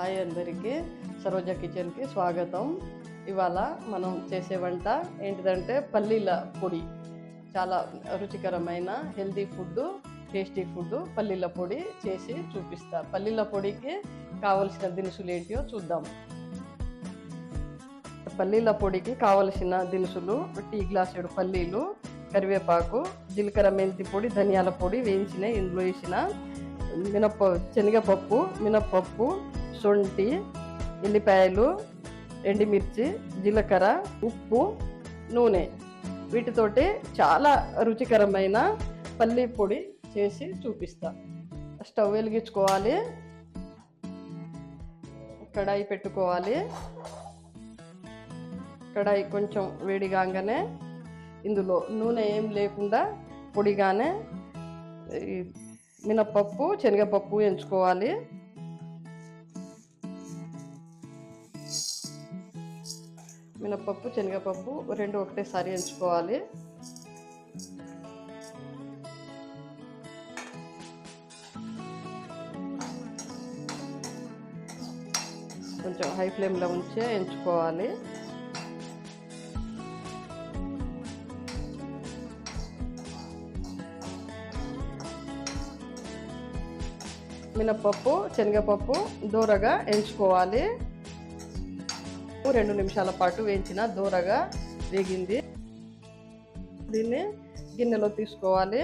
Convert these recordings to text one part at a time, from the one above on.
Hi అందరికీ. సరోజ కిచెన్కి స్వాగతం. ఇవాళ మనం చేసే వంట ఏంటిదంటే పల్లీల పొడి. చాలా రుచికరమైన హెల్తీ ఫుడ్ టేస్టీ ఫుడ్ పల్లీల పొడి చేసి చూపిస్తా. పల్లీల పొడికి కావలసిన దినుసులు ఏంటియో చూద్దాం. పల్లీల పొడికి కావలసిన దినుసులు టీ గ్లాసుడు పల్లీలు కరివేపాకు జీలకర్ర మెంతి పొడి ధనియాల పొడి వేయించిన ఇందులో వేసిన మినప్ప శనగపప్పు మినప్పప్పు శొంఠి ఎల్లిపాయలు ఎండుమిర్చి జీలకర్ర ఉప్పు నూనె. వీటితోటి చాలా రుచికరమైన పల్లీ పొడి చేసి చూపిస్తా. స్టవ్ వెలిగించుకోవాలి. కడాయి పెట్టుకోవాలి. కడాయి కొంచెం వేడిగానే ఇందులో నూనె ఏం లేకుండా పొడిగానే మినప్పప్పు శనగపప్పు ఎంచుకోవాలి. మినప్పప్పు శనగపప్పు రెండు ఒకటేసారి ఎంచుకోవాలి. కొంచెం హై ఫ్లేమ్లో ఉంచే ఎంచుకోవాలి. మినప్పప్పు శనగపప్పు దూరగా ఎంచుకోవాలి. రెండు నిమిషాల పాటు వేయించిన దూరగా వేగింది. దీన్ని గిన్నెలో తీసుకోవాలి.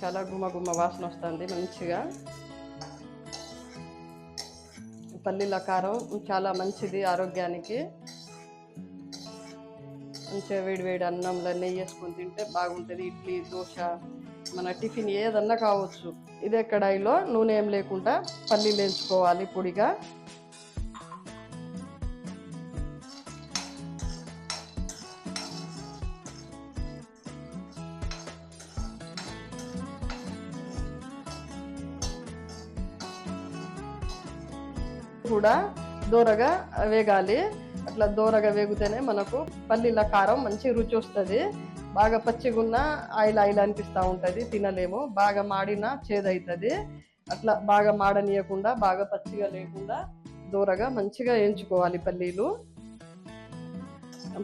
చాలా గుమ్మ గుమ్మ వాసన వస్తుంది మంచిగా. పల్లీల కారం చాలా మంచిది ఆరోగ్యానికి. మంచిగా వేడి వేడి అన్నంలో నెయ్యి వేసుకొని తింటే బాగుంటుంది. ఇడ్లీ దోశ మన టిఫిన్ ఏదన్నా కావచ్చు. ఇదే కడాయిలో నూనె ఏం లేకుండా పల్లీలు వేయించుకోవాలి పొడిగా. కూడా దూరగా వేగాలి. అట్లా దూరగా వేగితేనే మనకు పల్లీల కారం మంచి రుచి వస్తుంది. బాగా పచ్చిగున్న ఆయిల్ ఆయిల్ అనిపిస్తూ ఉంటుంది తినలేము. బాగా మాడినా చేదవుతుంది అట్లా బాగా మాడనీయకుండా బాగా పచ్చిగా లేకుండా దూరగా మంచిగా వేయించుకోవాలి పల్లీలు.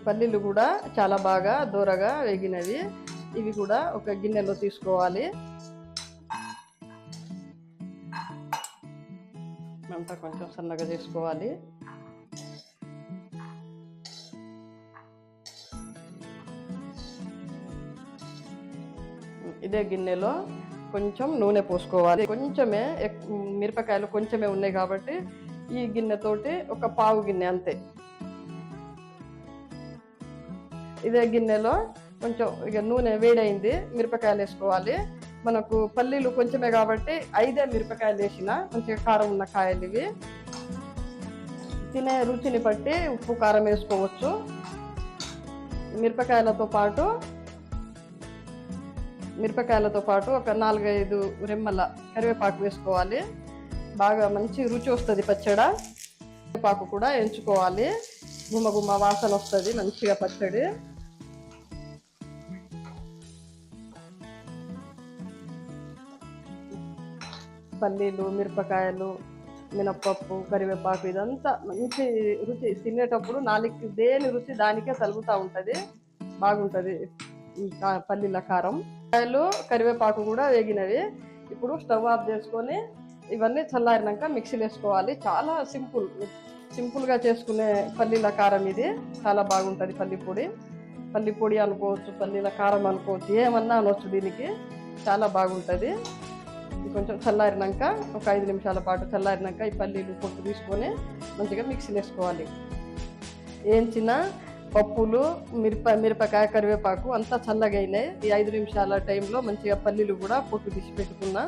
పల్లీలు కూడా చాలా బాగా దూరగా వేగినవి. ఇవి కూడా ఒక గిన్నెలో తీసుకోవాలి. మంట కొంచెం సన్నగా చేసుకోవాలి. ఇదే గిన్నెలో కొంచెం నూనె పోసుకోవాలి. కొంచెమే మిరపకాయలు కొంచెమే ఉన్నాయి కాబట్టి ఈ గిన్నెతోటి ఒక పావు గిన్నె అంతే. ఇదే గిన్నెలో కొంచెం ఇక నూనె వేడైంది మిరపకాయలు వేసుకోవాలి. మనకు పల్లీలు కొంచెమే కాబట్టి ఐదే మిరపకాయలు వేసిన మంచిగా కారం ఉన్న కాయలు ఇవి. తినే రుచిని బట్టి ఉప్పు కారం వేసుకోవచ్చు. మిరపకాయలతో పాటు మిరపకాయలతో పాటు ఒక నాలుగైదు రెమ్మల కరివేపాకు వేసుకోవాలి. బాగా మంచి రుచి వస్తుంది పచ్చడ. కరివేపాకు కూడా ఎంచుకోవాలి. గుమ్మ గుమ్మ వాసన వస్తుంది మంచిగా పచ్చడి. పల్లీలు మిరపకాయలు మినప్పప్పు కరివేపాకు ఇదంతా మంచి రుచి తినేటప్పుడు నాలుగు దేని రుచి దానికే తలుగుతూ ఉంటుంది. బాగుంటుంది. పల్లీల కారం. కాయలు కరివేపాకు కూడా వేగినవి. ఇప్పుడు స్టవ్ ఆఫ్ చేసుకొని ఇవన్నీ చల్లారినాక మిక్సీలో వేసుకోవాలి. చాలా సింపుల్ సింపుల్గా చేసుకునే పల్లీల కారం ఇది. చాలా బాగుంటుంది పల్లి పొడి. పల్లి పొడి అనుకోవచ్చు పల్లీల కారం అనుకోవచ్చు ఏమన్నా అనొచ్చు దీనికి. చాలా బాగుంటుంది. కొంచెం చల్లారినాక ఒక ఐదు నిమిషాల పాటు చల్లారినాక ఈ పల్లీలు పొట్టు తీసుకొని మంచిగా మిక్సీలో వేసుకోవాలి. ఏంచినా పప్పులు మిరప మిరపకాయ కరివేపాకు అంతా చల్లగా అయినాయి ఈ ఐదు నిమిషాల టైంలో మంచిగా పల్లీలు కూడా పొట్టు తీసి పెట్టుకున్నా.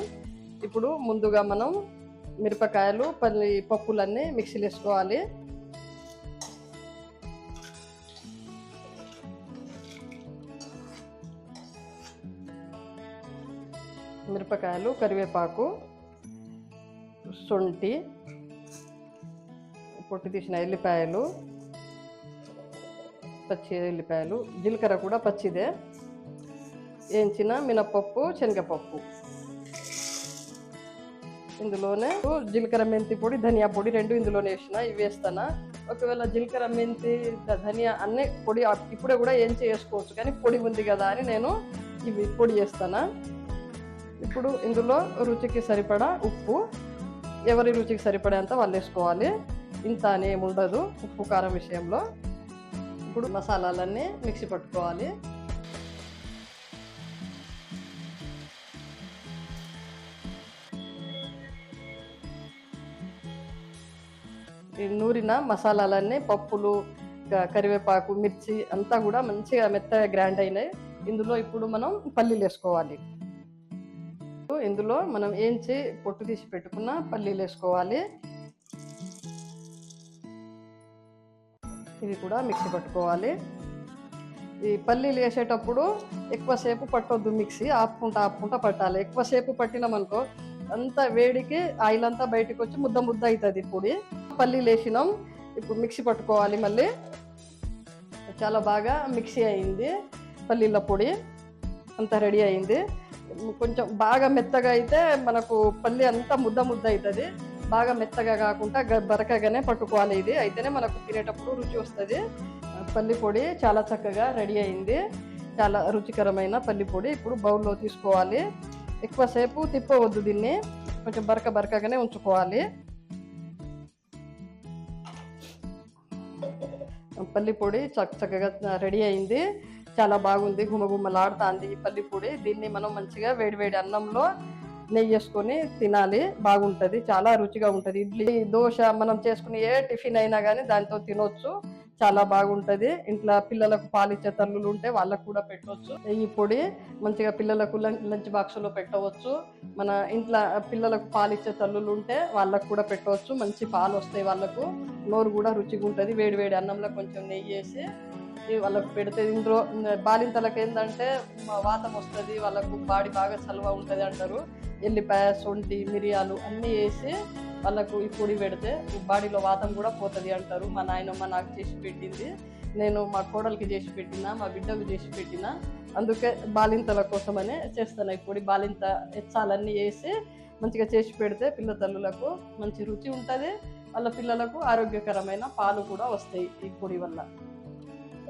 ఇప్పుడు ముందుగా మనం మిరపకాయలు పల్లి పప్పులన్నీ మిక్సీలు వేసుకోవాలి. మిరపకాయలు కరివేపాకు శొంఠి పొట్టు తీసిన ఎల్లిపాయలు పచ్చి ఉల్లిపాయలు జీలకర్ర కూడా పచ్చిదే. వేయించిన మినపప్పు శనగపప్పు. ఇందులోనే జీలకర్ర మెంతి పొడి ధనియా పొడి రెండు ఇందులోనే వేసిన ఇవి వేస్తానా. ఒకవేళ జీలకర్ర మెంతి ధనియా అన్ని పొడి ఇప్పుడే కూడా ఏం చేసుకోవచ్చు కానీ పొడి ఉంది కదా అని నేను ఇవి పొడి చేస్తానా. ఇప్పుడు ఇందులో రుచికి సరిపడా ఉప్పు ఎవరి రుచికి సరిపడేంత వాళ్ళు వేసుకోవాలి. ఇంత అని ఏముండదు ఉండదు ఉప్పు కారం విషయంలో. ఇప్పుడు మసాలాలన్నీ మిక్సీ పట్టుకోవాలి. ఈ నూరిన మసాలాలన్నీ పప్పులు కరివేపాకు మిర్చి అంతా కూడా మంచిగా మెత్తగా గ్రైండ్ అయినాయి. ఇందులో ఇప్పుడు మనం పల్లీలు వేసుకోవాలి. ఇందులో మనం ఏంచి పొట్టు తీసి పెట్టుకున్న పల్లీలు వేసుకోవాలి. ఇవి కూడా మిక్సీ పట్టుకోవాలి. ఈ పల్లీలు వేసేటప్పుడు ఎక్కువసేపు పట్టొద్దు మిక్సీ ఆపుకుంటా ఆపుకుంటా పట్టాలి. ఎక్కువసేపు పట్టినామనుకో అంతా వేడికి ఆయిల్ అంతా బయటకు వచ్చి ముద్ద ముద్ద అవుతుంది పొడి. పల్లీలు వేసినాం ఇప్పుడు మిక్సీ పట్టుకోవాలి మళ్ళీ. చాలా బాగా మిక్సీ అయింది పల్లీల పొడి. అంతా రెడీ అయింది. కొంచెం బాగా మెత్తగా అయితే మనకు పల్లి అంతా ముద్ద ముద్ద అవుతుంది బాగా మెత్తగా కాకుండా గ- బరకగానే పట్టుకోవాలి ఇది. అయితేనే మనకు తినేటప్పుడు రుచి వస్తుంది. పల్లి పొడి చాలా చక్కగా రెడీ అయింది. చాలా రుచికరమైన పల్లి పొడి ఇప్పుడు బౌల్లో తీసుకోవాలి. ఎక్కువసేపు తిప్పవద్దు దీన్ని. కొంచెం బరక బరకగానే ఉంచుకోవాలి. పల్లి పొడి చక్క చక్కగా రెడీ అయింది. చాలా బాగుంది. గుమగుమలాడుతుంది ఈ పల్లి పొడి. దీన్ని మనం మంచిగా వేడివేడి అన్నంలో నెయ్యి వేసుకొని తినాలి బాగుంటుంది చాలా రుచిగా ఉంటుంది. ఇడ్లీ దోశ మనం చేసుకునే ఏ టిఫిన్ అయినా కానీ దాంతో తినొచ్చు చాలా బాగుంటుంది. ఇంట్లో పిల్లలకు పాలిచ్చే తల్లులు ఉంటే వాళ్ళకు కూడా పెట్టవచ్చు ఈ పొడి మంచిగా పిల్లలకు లంచ్ బాక్స్లో పెట్టవచ్చు. మన ఇంట్లో పిల్లలకు పాలిచ్చే తల్లులు ఉంటే వాళ్ళకు కూడా పెట్టవచ్చు మంచి పాలు వస్తాయి వాళ్ళకు. నోరు కూడా రుచిగా ఉంటుంది వేడి వేడి అన్నంలో కొంచెం నెయ్యి వేసి వాళ్ళకు పెడితే ఇందులో బాలింతలకు ఏంటంటే వాతం వస్తుంది వాళ్ళకు బాడీ బాగా చలువ ఉంటుంది అంటారు. ఎల్లిపాయ సొంటి మిరియాలు అన్నీ వేసి వాళ్ళకు ఈ పొడి పెడితే బాడీలో వాతం కూడా పోతుంది అంటారు. మా నాయనమ్మ నాకు చేసి పెట్టింది. నేను మా కోడలికి చేసి పెట్టిన మా బిడ్డకు చేసి పెట్టిన. అందుకే బాలింతల కోసమనే చేస్తాను ఈ పొడి. బాలింత ఎచ్చాలన్నీ వేసి మంచిగా చేసి పెడితే పిల్ల తల్లులకు మంచి రుచి ఉంటుంది. వాళ్ళ పిల్లలకు ఆరోగ్యకరమైన పాలు కూడా వస్తాయి ఈ పొడి వల్ల.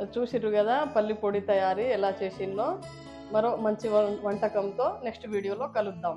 చూసిర్రు కదా పల్లి పొడి తయారీ ఎలా చేసిందో. మరో మంచి వంటకంతో నెక్స్ట్ వీడియోలో కలుద్దాం.